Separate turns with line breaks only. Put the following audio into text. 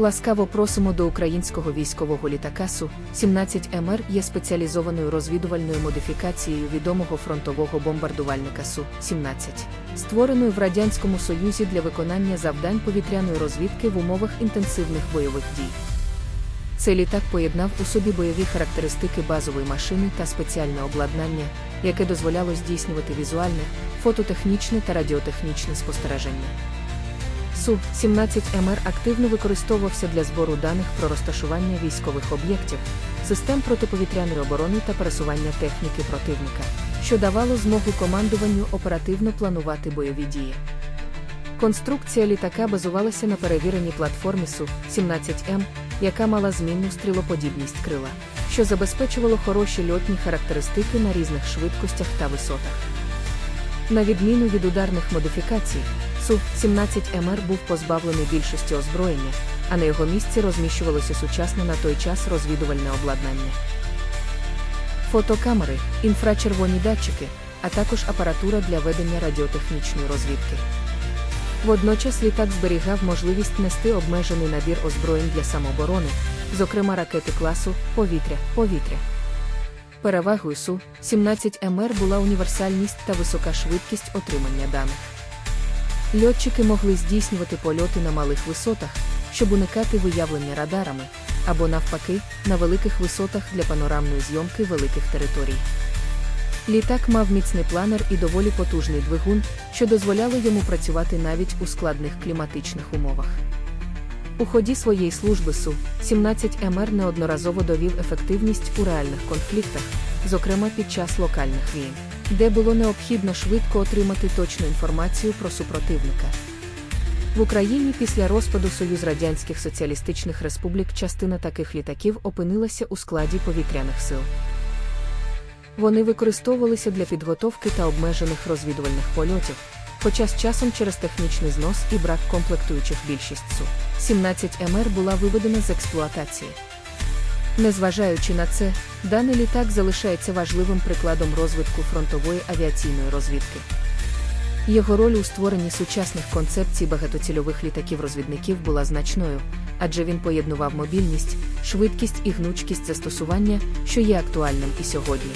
Ласкаво просимо до українського військового літака Су-17 МР є спеціалізованою розвідувальною модифікацією відомого фронтового бомбардувальника Су-17, створеною в Радянському Союзі для виконання завдань повітряної розвідки в умовах інтенсивних бойових дій. Цей літак поєднав у собі бойові характеристики базової машини та спеціальне обладнання, яке дозволяло здійснювати візуальне, фототехнічне та радіотехнічне спостереження. Су-17МР активно використовувався для збору даних про розташування військових об'єктів, систем протиповітряної оборони та пересування техніки противника, що давало змогу командуванню оперативно планувати бойові дії. Конструкція літака базувалася на перевіреній платформі Су-17М, яка мала змінну стрілоподібність крила, що забезпечувало хороші льотні характеристики на різних швидкостях та висотах. На відміну від ударних модифікацій, Су-17МР був позбавлений більшості озброєння, а на його місці розміщувалося сучасне на той час розвідувальне обладнання. Фотокамери, інфрачервоні датчики, а також апаратура для ведення радіотехнічної розвідки. Водночас літак зберігав можливість нести обмежений набір озброєнь для самооборони, зокрема ракети класу повітря-повітря. Перевагою Су-17МР була універсальність та висока швидкість отримання даних. Льотчики могли здійснювати польоти на малих висотах, щоб уникати виявлення радарами, або навпаки, на великих висотах для панорамної зйомки великих територій. Літак мав міцний планер і доволі потужний двигун, що дозволяло йому працювати навіть у складних кліматичних умовах. У ході своєї служби Су-17МР неодноразово довів ефективність у реальних конфліктах, зокрема під час локальних війн, де було необхідно швидко отримати точну інформацію про супротивника. В Україні після розпаду Союз Радянських Соціалістичних Республік частина таких літаків опинилася у складі повітряних сил. Вони використовувалися для підготовки та обмежених розвідувальних польотів, хоча з часом через технічний знос і брак комплектуючих більшість Су-17МР була виведена з експлуатації. Незважаючи на це, даний літак залишається важливим прикладом розвитку фронтової авіаційної розвідки. Його роль у створенні сучасних концепцій багатоцільових літаків-розвідників була значною, адже він поєднував мобільність, швидкість і гнучкість застосування, що є актуальним і сьогодні.